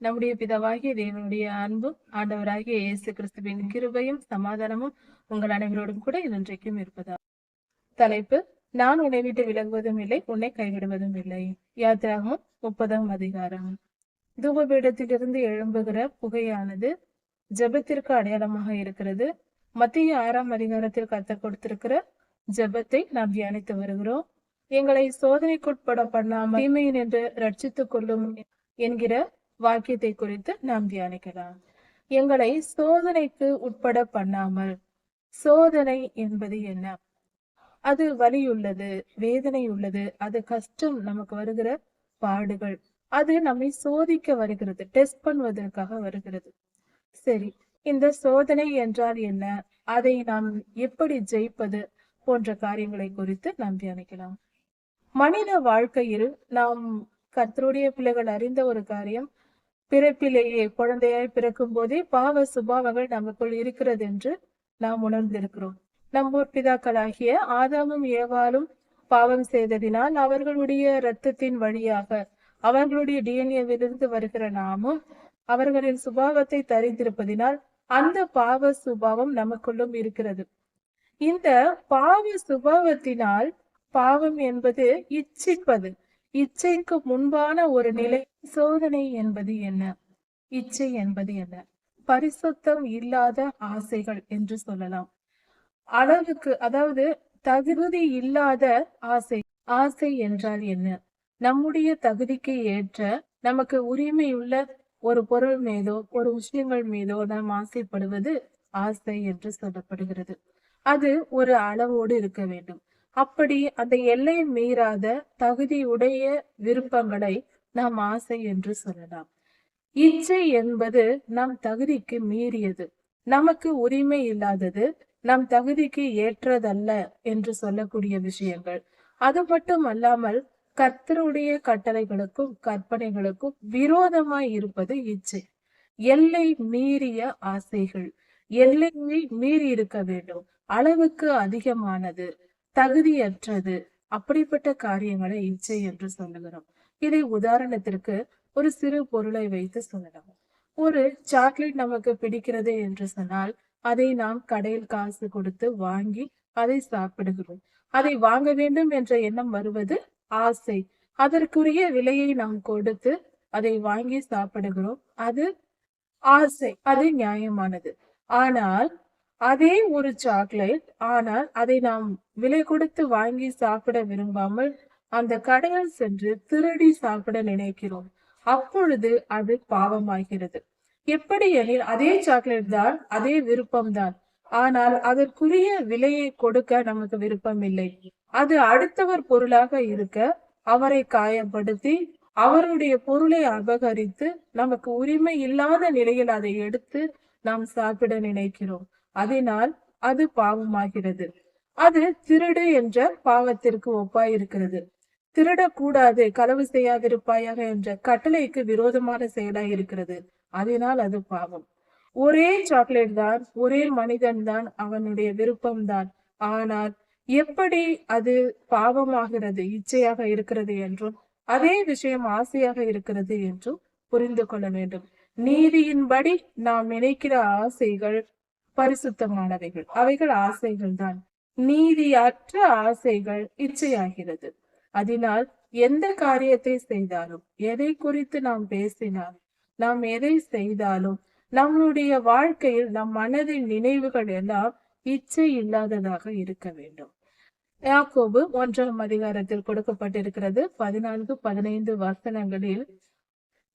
நம்முடைய பிதாவாகிய தேவனுடைய அன்பும் ஆண்டவராகிய இயேசு கிறிஸ்துவின் கிருபையும் சமாதானமும் உங்கள் அனைவரோடும் கூட இன்றைக்கும் இருப்பதா தலைப்பு நான் உன்னை விட்டு விலகுவதும் இல்லை உன்னை கைவிடுவதும் இல்லை. யாத்திராகும் முப்பதாம் அதிகாரம். தூபபீடத்திலிருந்து எழும்புகிற புகையானது ஜெபத்திற்கு அடையாளமாக இருக்கிறது. மத்திய ஆறாம் அதிகாரத்தில் கத்த கொடுத்திருக்கிற ஜெபத்தை நாம் தியானித்து வருகிறோம். எங்களை சோதனைக்குட்பட பண்ணாமல் தீமையின் என்று ரட்சித்துக் கொள்ளும் என்கிற வாக்கியத்தை குறித்து நாம் தியானிக்கலாம். எங்களை சோதனைக்கு உட்பட பண்ணாமல் சோதனை என்பது என்ன? அது வலி உள்ளது வேதனை உள்ளது அது கஷ்டம் நமக்கு வருகிற பாடுகள். அது நம்மை சோதிக்க வருகிறது டெஸ்ட் பண்ணுவதற்காக வருகிறது. சரி இந்த சோதனை என்றால் என்ன? அதை நாம் எப்படி ஜெயிப்பது போன்ற காரியங்களை குறித்து நாம் தியானிக்கலாம். மனித வாழ்க்கையில் நாம் கர்த்தருடைய பிள்ளைகள் அறிந்த ஒரு காரியம் பிறப்பிலேயே குழந்தையாய் பிறக்கும் போதே பாவ சுபாவங்கள் நமக்குள் இருக்கிறது என்று நாம் உணர்ந்திருக்கிறோம். நம் பிதாக்களாகிய ஆதாமும் ஏவாலும் பாவம் செய்ததினால் அவர்களுடைய இரத்தத்தின் வழியாக அவர்களுடைய டிஎன்ஏவிலிருந்து வருகிற நாமும் அவர்களின் சுபாவத்தை தரித்திருப்பதினால் அந்த பாவ சுபாவம் நமக்குள்ளும் இருக்கிறது. இந்த பாவ சுபாவத்தினால் பாவம் என்பது இச்சிப்பது இச்சைக்கு முன்பான ஒரு நிலை சோதனை என்பது என்ன? இச்சை என்பது என்ன? பரிசுத்தம் இல்லாத ஆசைகள் என்று சொல்லலாம். அளவுக்கு அதாவது தகுதி இல்லாத ஆசை. ஆசை என்றால் என்ன? நம்முடைய தகுதிக்கு ஏற்ற நமக்கு உரிமையுள்ள ஒரு பொருள் மீதோ ஒரு விஷயங்கள் மீதோ நாம் ஆசைப்படுவது ஆசை என்று சொல்லப்படுகிறது. அது ஒரு அளவோடு இருக்க வேண்டும். அப்படி அந்த எல்லை மீறாத தகுதியுடைய விருப்பங்களை நாம் ஆசை என்று சொல்லலாம். இச்சை என்பது நம் தகுதிக்கு மீறியது. நமக்கு உரிமை இல்லாதது நம் தகுதிக்கு ஏற்றதல்ல என்று சொல்லக்கூடிய விஷயங்கள். அது மட்டும் அல்லாமல் கர்த்தருடைய கட்டளைகளுக்கும் கற்பனைகளுக்கும் விரோதமாய் இருப்பது இச்சை. எல்லை மீறிய ஆசைகள். எல்லையை மீறி இருக்க வேண்டும். அளவுக்கு அதிகமானது. தகுதியற்றது. அப்படிப்பட்ட காரியங்களை இச்சை என்று சொல்லுகிறோம். இதை உதாரணத்திற்கு ஒரு சிறு பொருளை வைத்து சொல்லலாம். ஒரு சாக்லேட் நமக்கு பிடிக்கிறது என்று சொன்னால் அதை நாம் கடையில் காசு கொடுத்து வாங்கி அதை சாப்பிடுகிறோம். அதை வாங்க வேண்டும் என்ற எண்ணம் வருவது ஆசை. அதற்குரிய விலையை நாம் கொடுத்து அதை வாங்கி சாப்பிடுகிறோம். அது ஆசை. அது நியாயமானது. ஆனால் அதே ஒரு சாக்லேட் ஆனால் அதை நாம் விலை கொடுத்து வாங்கி சாப்பிட விரும்பாமல் அந்த கடையில் சென்று திருடி சாப்பிட நினைக்கிறோம். அப்பொழுது அது பாவமாகிறது. எப்படி எனில் அதே சாக்லேட் தான் அதே விருப்பம் தான். ஆனால் அதற்குரிய விலையை கொடுக்க நமக்கு விருப்பம் இல்லை அது அடுத்தவர் பொருளாக இருக்க அவரை காயப்படுத்தி அவருடைய பொருளை அபகரித்து நமக்கு உரிமை இல்லாத நிலையில் அதை எடுத்து நாம் சாப்பிட நினைக்கிறோம். அதனால் அது பாவமாகிறது. அது திருடு என்ற பாவத்திற்கு ஒப்பாய் இருக்கிறது திருடக்கூடாது களவு செய்யாதிருப்பாயாக என்ற கட்டளைக்கு விரோதமான செயலாய் இருக்கிறது அதனால் அது பாவம். ஒரே சாக்லேட் தான் ஒரே மனிதன் தான் அவனுடைய விருப்பம்தான் ஆனால் எப்படி அது பாவமாகிறது இச்சையாக இருக்கிறது என்றும் அதே விஷயம் ஆசையாக இருக்கிறது என்றும் புரிந்து கொள்ள வேண்டும். நீதியின்படி நாம் நினைக்கிற ஆசைகள் பரிசுத்தமானவைகள். அவைகள் ஆசைகள் தான் நீதியற்ற ஆசைகள் இச்சையாகிறது. அதனால் எந்த காரியத்தை செய்தாலும் எதை குறித்து நாம் பேசினால் நாம் எதை செய்தாலும் நம்மளுடைய வாழ்க்கையில் நம் மனதின் நினைவுகள் எல்லாம் இச்சை இல்லாததாக இருக்க வேண்டும். யாக்கோபு ஒன்றாம் அதிகாரத்தில் கொடுக்கப்பட்டிருக்கிறது. பதினான்கு பதினைந்து வசனங்களில்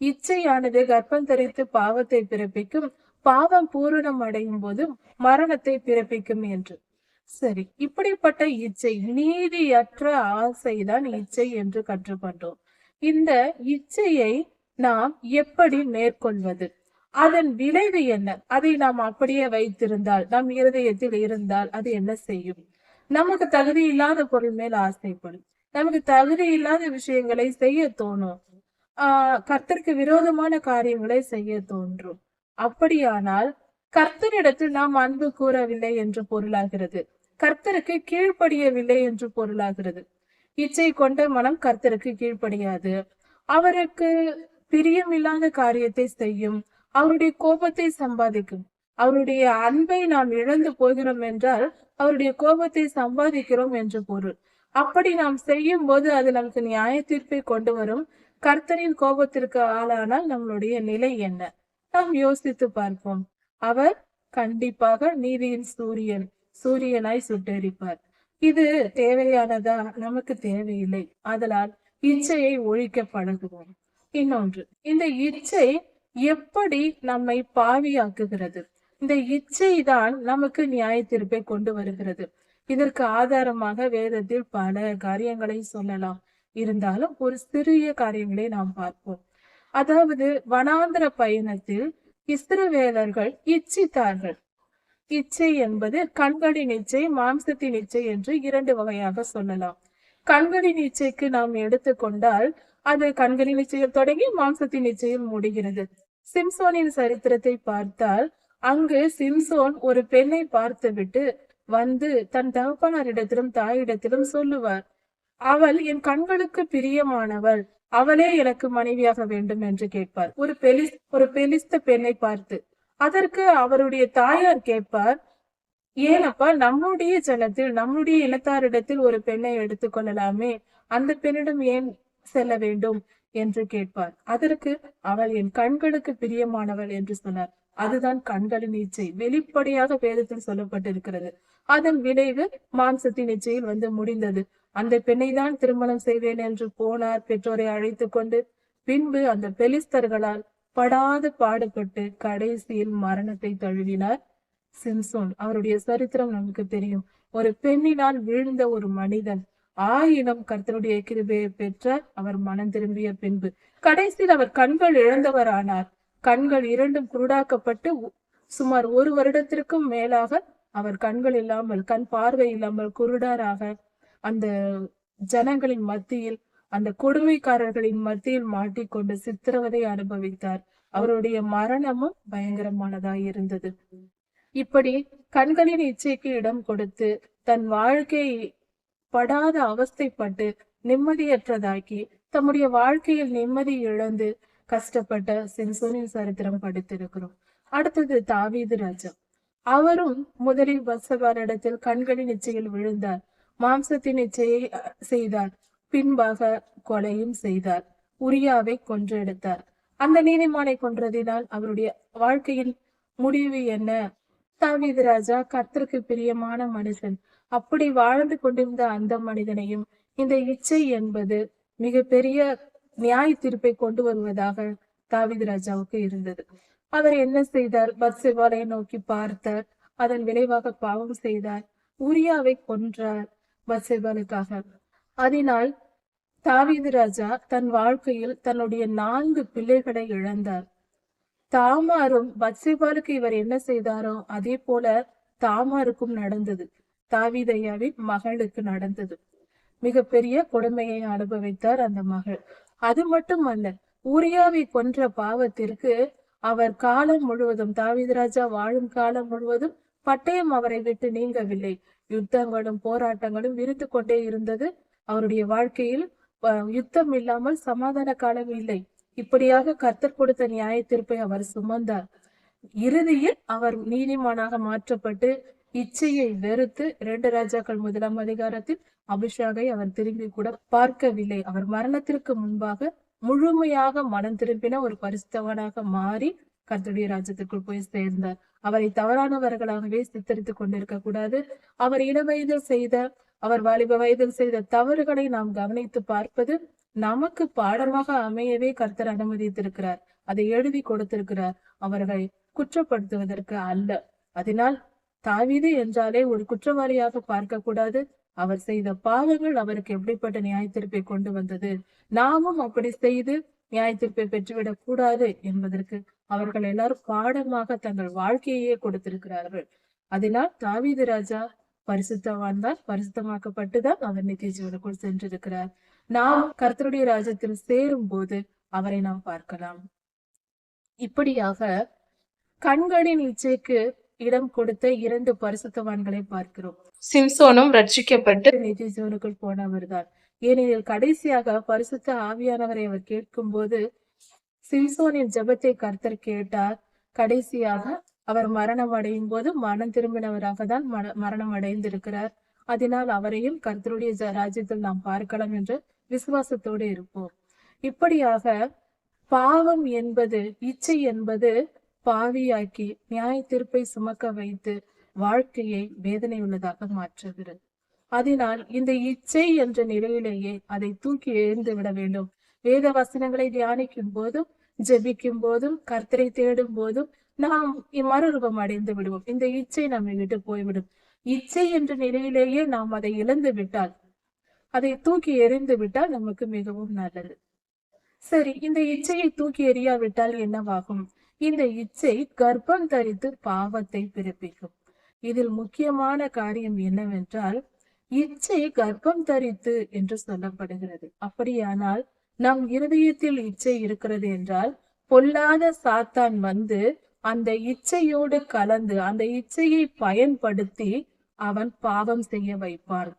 இச்சையானது கர்ப்பம் தரித்து பாவத்தை பிறப்பிக்கும் பாவம் பூரணம் அடையும் போது மரணத்தை பிறப்பிக்கும் என்று. சரி இப்படிப்பட்ட இச்சை நீதியற்ற ஆசைதான் இச்சை என்று கற்றுக்கொண்டோம். இந்த இச்சையை நாம் எப்படி மேற்கொள்வது? அதன் விளைவு என்ன? அதை நாம் அப்படியே வைத்திருந்தால் நம் இருதயத்தில் இருந்தால் அது என்ன செய்யும்? நமக்கு தகுதி இல்லாத பொருள் மேல் ஆசைப்படும். நமக்கு தகுதி இல்லாத விஷயங்களை செய்ய தோணும். ஆஹ் கர்த்தருக்கு விரோதமான காரியங்களை செய்ய தோன்றும். அப்படியானால் கர்த்தரிடத்தில் நாம் அன்பு கூறவில்லை என்று பொருளாகிறது. கர்த்தருக்கு கீழ்ப்படியவில்லை என்று பொருளாகிறது. இச்சை கொண்ட மனம் கர்த்தருக்கு கீழ்ப்படியாது. அவருக்கு பிரியமில்லாத காரியத்தை செய்யும் அவருடைய கோபத்தை சம்பாதிக்கும். அவருடைய அன்பை நாம் இழந்து போகிறோம் என்றால் அவருடைய கோபத்தை சம்பாதிக்கிறோம் என்று பொருள். அப்படி நாம் செய்யும் போது அது நமக்கு நியாய தீர்ப்பை கொண்டு வரும். கர்த்தரின் கோபத்திற்கு ஆளானால் நம்மளுடைய நிலை என்ன? நாம் யோசித்து பார்ப்போம். அவர் கண்டிப்பாக நீதியின் சூரியன் சூரியனாய் சுட்டெரிப்பார். இது தேவையானதா? நமக்கு தேவையில்லை. அதனால் இச்சையை ஒழிக்க பழகுவோம். இன்னொன்று இந்த இச்சை எப்படி நம்மை பாவியாக்குகிறது? இந்த இச்சை தான் நமக்கு நியாய தீர்ப்பை கொண்டு வருகிறது. இதற்கு ஆதாரமாக வேதத்தில் பல காரியங்களை சொல்லலாம். இருந்தாலும் ஒரு சிறிய காரியங்களை நாம் பார்ப்போம். அதாவது வனாந்திர பயணத்தில் இஸ்ரவேலர்கள் இச்சித்தார்கள். இச்சை என்பது கண்களின் இச்சை மாம்சத்தின் இச்சை என்று இரண்டு வகையாக சொல்லலாம். கண்களின் இச்சைக்கு நாம் எடுத்துக்கொண்டால் அது கண்களின் இச்சையில் தொடங்கி மாம்சத்தின் இச்சையில் முடிகிறது. சிம்சோனின் சரித்திரத்தை பார்த்தால் அங்கு சிம்சோன் ஒரு பெண்ணை பார்த்துவிட்டு வந்து தன் தகப்பனாரிடத்திலும் தாயிடத்திலும் சொல்லுவார். அவள் என் கண்களுக்கு பிரியமானவள். அவளே எனக்கு மனைவியாக வேண்டும் என்று கேட்பார். ஒரு பெலிஸ் ஒரு பெலிஸ்த பெண்ணை பார்த்து அதற்கு அவருடைய தாயார் கேட்பார் ஏனப்பா நம்முடைய ஜனத்தில் நம்முடைய இனத்தாரிடத்தில் ஒரு பெண்ணை எடுத்துக்கொள்ளலாமே அந்த பெண்ணிடம் ஏன் செல்ல வேண்டும்? என்று கேட்பார். அதற்கு அவள் என் கண்களுக்கு பிரியமானவள் என்று சொன்னார். அதுதான் கண்களின் இச்சை வெளிப்படையாக வேதத்தில் சொல்லப்பட்டிருக்கிறது. அதன் விளைவு மாம்சத்தின் இச்சையில் வந்து முடிந்தது. அந்த பெண்ணை தான் திருமணம் செய்வேன் என்று போனார். பெற்றோரை அழைத்து கொண்டு பின்பு அந்த பெலிஸ்தர்களால் படாது பாடுபட்டு கடைசியில் மரணத்தை தழுவினார் சிம்சோன். அவருடைய சரித்திரம் நமக்கு தெரியும். ஒரு பெண்ணினால் வீழ்ந்த ஒரு மனிதன் ஆயினும் கர்த்தனுடைய கிருபையை பெற்ற அவர் மனம் திரும்பிய பின்பு கடைசியில் அவர் கண்கள் இழந்தவரானார். கண்கள் இரண்டும் குருடாக்கப்பட்டு சுமார் ஒரு வருடத்திற்கும் மேலாக அவர் கண்கள் இல்லாமல் கண் பார்வை இல்லாமல் குருடராக அந்த ஜனங்களின் மத்தியில் அந்த கொடுமைக்காரர்களின் மத்தியில் மாட்டிக்கொண்டு சித்திரவதை அனுபவித்தார். அவருடைய மரணமும் பயங்கரமானதாய் இருந்தது. இப்படி கண்களின் இச்சைக்கு இடம் கொடுத்து தன் வாழ்க்கையை படாத அவஸ்தைப்பட்டு நிம்மதியற்றதாக்கி தம்முடைய வாழ்க்கையில் நிம்மதி இழந்து கஷ்டப்பட்ட சிம்சோனின் சரித்திரம் படித்திருக்கிறோம். அடுத்தது தாவீது ராஜா. அவரும் முதலில் பத்சபாரிடத்தில் கண்களின் இச்சையில் விழுந்தார். மாம்சத்தின் இச்சையை செய்தார். பின்பாக கொலையும் செய்தார். உரியாவை கொன்றெடுத்தார். அந்த நீதிமானை கொன்றதினால் அவருடைய வாழ்க்கையின் முடிவு என்ன? தாவீது ராஜா கத்திற்கு பிரியமான மனுஷன். அப்படி வாழ்ந்து கொண்டிருந்த அந்த மனிதனையும் இந்த இச்சை என்பது மிகப்பெரிய நியாய தீர்ப்பை கொண்டு வருவதாக தாவீது ராஜாவுக்கு இருந்தது. அவர் என்ன செய்தார்? பத்செபாலை நோக்கி பார்த்தார். அதன் விளைவாக பாவம் செய்தார். உரியாவை கொன்றார் பத்செபாலுக்காக அதனால் தாவீது ராஜா தன் வாழ்க்கையில் தன்னுடைய நான்கு பிள்ளைகளை இழந்தார். தாமாரும் பத்செபாலுக்கு இவர் என்ன செய்தாரோ அதே போல தாமாருக்கும் நடந்தது. தாவீதையாவின் மகளுக்கு நடந்தது. மிகப்பெரிய கொடுமையை அனுபவித்தார் அந்த மகள். அது மட்டுமல்ல ஊரியாவை கொன்ற பாவத்திற்கு அவர் காலம் முழுவதும் தாவிதராஜா வாழும் காலம் முழுவதும் பட்டயம் அவரை விட்டு நீங்கவில்லை. யுத்தங்களும் போராட்டங்களும் விரிந்து கொண்டே இருந்தது. அவருடைய வாழ்க்கையில் யுத்தம் இல்லாமல் சமாதான காலம் இல்லை. இப்படியாக கர்த்தர் கொடுத்த நியாய தீர்ப்பை அவர் சுமந்தார். இறுதியில் அவர் நீதிமானாக மாற்றப்பட்டு இச்சையை வெறுத்து இரண்டு ராஜாக்கள் முதலாம் அதிகாரத்தில் அபிஷாகை அவர் திரும்பி கூட பார்க்கவில்லை. அவர் மரணத்திற்கு முன்பாக முழுமையாக மனம் திரும்பின ஒரு பரிசுத்தவனாக மாறி கர்த்தருடைய ராஜ்யத்துக்குள் போய் சேர்ந்தார். அவரை தவறானவர்களாகவே சித்தரித்துக் கொண்டிருக்க கூடாது. அவர் இள வயதில் செய்த அவர் வாலிப வயதில் செய்த தவறுகளை நாம் கவனித்து பார்ப்பது நமக்கு பாடமாக அமையவே கர்த்தர் அனுமதித்திருக்கிறார். அதை எழுதி கொடுத்திருக்கிறார். அவர்களை குற்றப்படுத்துவதற்கு அல்ல. அதனால் தாவீது என்றாலே ஒரு குற்றவாளியாக பார்க்க கூடாது. அவர் செய்த பாவங்கள் அவருக்கு எப்படிப்பட்ட நியாய தீர்ப்பை கொண்டு வந்தது? நாமும் அப்படி செய்து நியாய தீர்ப்பை பெற்றுவிடக் கூடாது என்பதற்கு அவர்கள் எல்லாரும் பாடமாக தங்கள் வாழ்க்கையே கொடுத்திருக்கிறார்கள். அதனால் தாவீது ராஜா பரிசுத்தவான் தான் பரிசுத்தமாக்கப்பட்டுதான் அவர் நித்திய ஜீவனுக்குள் சென்றிருக்கிறார். நாம் கர்த்தருடைய ராஜ்யத்தில் சேரும் போது அவரை நாம் பார்க்கலாம். இப்படியாக கண்களின் இச்சைக்கு இடம் கொடுத்த இரண்டு பரிசுத்தவான்களை பார்க்கிறோம். சிம்சோனும் ரட்சிக்கப்பட்டு நித்திய ஜீவனுக்குள் போனவர் தான் ஏனெனில் கடைசியாக பரிசுத்த ஆவியானவரை அவர் கேட்கும் போது சிம்சோனின் ஜெபத்தை கர்த்தர் கேட்டார். கடைசியாக அவர் மரணம் அடையும் போது மனம் திரும்பினவராக தான் மர- மரணம் அடைந்திருக்கிறார். அதனால் அவரையும் கர்த்தருடைய ராஜ்யத்தில் நாம் பார்க்கலாம் என்று விசுவாசத்தோடு இருப்போம். இப்படியாக பாவம் என்பது இச்சை என்பது பாவியாக்கி நியாய தீர்ப்பை சுமக்க வைத்து வாழ்க்கையை வேதனை உள்ளதாக மாற்றுகிறது. அதனால் இந்த இச்சை என்ற நிலையிலேயே அதை தூக்கி எழுந்து விட வேண்டும். வேத வசனங்களை தியானிக்கும் போதும் ஜெபிக்கும் போதும் கர்த்தரை தேடும் போதும் நாம் மறுரூபம் அடைந்து விடுவோம். இந்த இச்சை நம்மை விட்டு போய்விடும். இச்சை என்ற நிலையிலேயே நாம் அதை இழந்து விட்டால் அதை தூக்கி எறிந்து விட்டால் நமக்கு மிகவும் நல்லது. சரி இந்த இச்சையை தூக்கி எறியாவிட்டால் என்னவாகும்? இந்த இச்சை கர்ப்பம் தரித்து பாவத்தை பிறப்பிக்கும். இதில் முக்கியமான காரியம் என்னவென்றால் இச்சை கர்ப்பம் தரித்து என்று சொல்லப்படுகிறது. அப்படியானால் நம் இருதயத்தில் இச்சை இருக்கிறது என்றால் பொல்லாத சாத்தான் வந்து அந்த இச்சையோடு கலந்து அந்த இச்சையை பயன்படுத்தி அவன் பாவம் செய்ய வைப்பான்.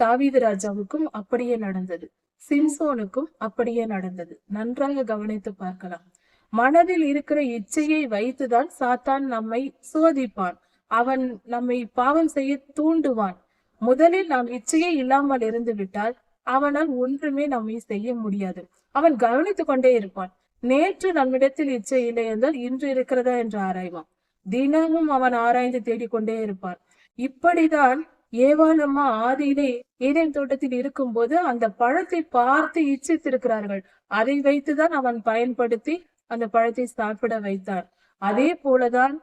தாவீது ராஜாவுக்கும் அப்படியே நடந்தது. சிம்சோனுக்கும் அப்படியே நடந்தது. நன்றாக கவனித்து பார்க்கலாம். மனதில் இருக்கிற இச்சையை வைத்துதான் சாத்தான் நம்மை சோதிப்பான். அவன் நம்மை பாவம் செய்ய தூண்டுவான். முதலில் நாம் இச்சையே இல்லாமல் இருந்து விட்டால் அவனால் ஒன்றுமே நம்மை செய்ய முடியாது. அவன் கவனித்துக் கொண்டே இருப்பான். நேற்று நம்மிடத்தில் இச்சை இல்லை என்றால் இன்று இருக்கிறதா என்று ஆராய்வான். தினமும் அவன் ஆராய்ந்து தேடிக்கொண்டே இருப்பான். இப்படிதான் ஏவாளம்மா ஆதியிலே ஏதேன் தோட்டத்தில் இருக்கும்போது அந்த பழத்தை பார்த்து இச்சித்திருக்கிறார்கள். அதை வைத்துதான் அவன் பயன்படுத்தி அந்த பழத்தை சாப்பிட வைத்தார். அதே போலதான்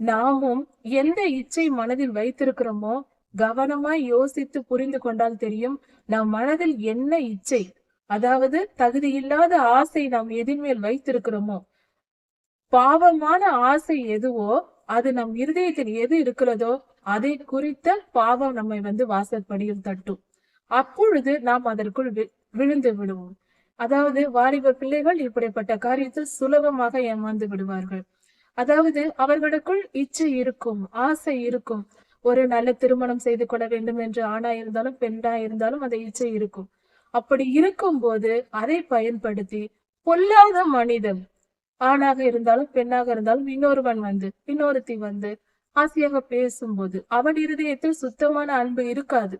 நாமும் எந்த இச்சை மனதில் வைத்திருக்கிறோமோ கவனமாய் யோசித்து புரிந்து கொண்டால் தெரியும் நம் மனதில் என்ன இச்சை அதாவது தகுதியில்லாத ஆசை நாம் எதிர்மேல் வைத்திருக்கிறோமோ பாவமான ஆசை எதுவோ அது நம் இருதயத்தில் எது இருக்கிறதோ அதை குறித்த பாவம் நம்மை வந்து வாசற்படியில் தட்டும். அப்பொழுது நாம் அதற்குள் விழுந்து விடுவோம். அதாவது வாலிப பிள்ளைகள் இப்படிப்பட்ட காரியத்தில் சுலபமாக ஏமாந்து விடுவார்கள். அதாவது அவர்களுக்குள் இச்சை இருக்கும் ஆசை இருக்கும். ஒரு நல்ல திருமணம் செய்து கொள்ள வேண்டும் என்று ஆணா இருந்தாலும் பெண்ணா இருந்தாலும் அந்த இச்சை இருக்கும். அப்படி இருக்கும்போது அதை பயன்படுத்தி பொல்லாத மனிதன் ஆணாக இருந்தாலும் பெண்ணாக இருந்தாலும் இன்னொருவன் வந்து இன்னொருத்தி வந்து ஆசையாக பேசும்போது அவன் இருதயத்தில் சுத்தமான அன்பு இருக்காது.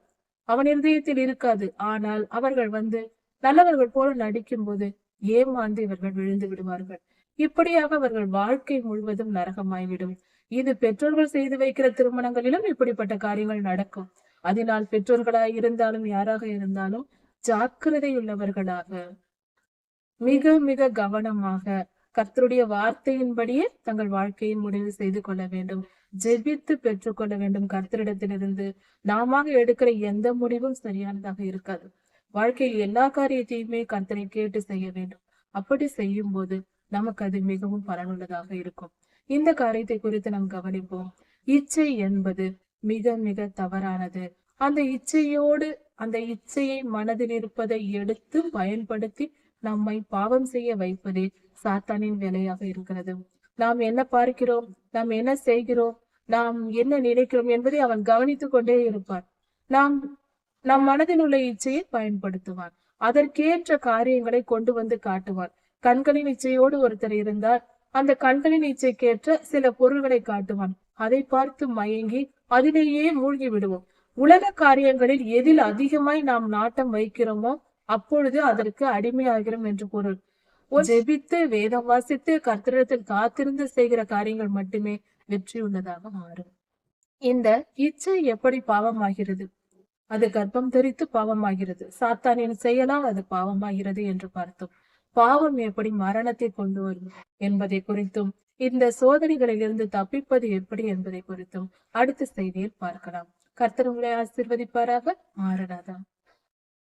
அவன் இருதயத்தில் இருக்காது. ஆனால் அவர்கள் வந்து நல்லவர்கள் போல நடிக்கும்போது ஏமாந்து இவர்கள் விழுந்து விடுவார்கள். இப்படியாக அவர்கள் வாழ்க்கை முழுவதும் நரகமாய்விடும். இது பெற்றோர்கள் செய்து வைக்கிற திருமணங்களிலும் இப்படிப்பட்ட காரியங்கள் நடக்கும். அதனால் பெற்றோர்களாய் இருந்தாலும் யாராக இருந்தாலும் ஜாக்கிரதை உள்ளவர்களாக மிக மிக கவனமாக கர்த்தருடைய வார்த்தையின்படியே தங்கள் வாழ்க்கையை முடிவு செய்து கொள்ள வேண்டும். ஜெபித்து பெற்றுக்கொள்ள வேண்டும். கர்த்தரிடத்திலிருந்து நாம எடுக்கிற எந்த முடிவும் சரியானதாக இருக்காது. வாழ்க்கையில் எல்லா காரியத்தையுமே கர்த்தரை கேட்டு செய்ய வேண்டும். அப்படி செய்யும் போது நமக்கு அது மிகவும் பலனுள்ளதாக இருக்கும். இந்த காரியத்தை குறித்து நாம் கவனிப்போம். இச்சை என்பது மிக மிக தவறானது. அந்த இச்சையோடு அந்த இச்சையை மனதில் இருப்பதை எடுத்து பயன்படுத்தி நம்மை பாவம் செய்ய வைப்பதே சாத்தானின் வேலையாக இருக்கிறது. நாம் என்ன பார்க்கிறோம்? நாம் என்ன செய்கிறோம்? நாம் என்ன நினைக்கிறோம் என்பதை அவன் கவனித்துக் கொண்டே இருப்பான். நாம் நம் மனதில் உள்ள இச்சையை பயன்படுத்துவான் அதற்கேற்ற காரியங்களை கொண்டு வந்து காட்டுவான் கண்களின் இச்சையோடு ஒருத்தர் இருந்தால் அந்த கண்களின் இச்சைக்கேற்ற சில பொருள்களை காட்டுவான். அதை பார்த்து மயங்கி அதிலேயே மூழ்கி விடுவோம். உலக காரியங்களில் எதில் அதிகமாய் நாம் நாட்டம் வைக்கிறோமோ அப்பொழுது அதற்கு அடிமையாகிறோம் என்று பொருள். ஜெபித்து வேதம் வாசித்து கர்த்தரிடத்தில் காத்திருந்து செய்கிற காரியங்கள் மட்டுமே வெற்றி உள்ளதாக மாறும். இந்த இச்சை எப்படி பாவமாகிறது? அது கர்ப்பம் தெரித்து பாவமாகிறது. சாத்தானின் செயலால் அது பாவமாகிறது என்று பார்த்தோம். பாவம் எப்படி மரணத்தை கொண்டு வரும் என்பதை குறித்தும் இந்த சோதனைகளிலிருந்து தப்பிப்பது எப்படி என்பதை குறித்தும் அடுத்த செய்தியில் பார்க்கலாம். கர்த்தர் உங்களை ஆசீர்வதிப்பாராக. மாறனாதான்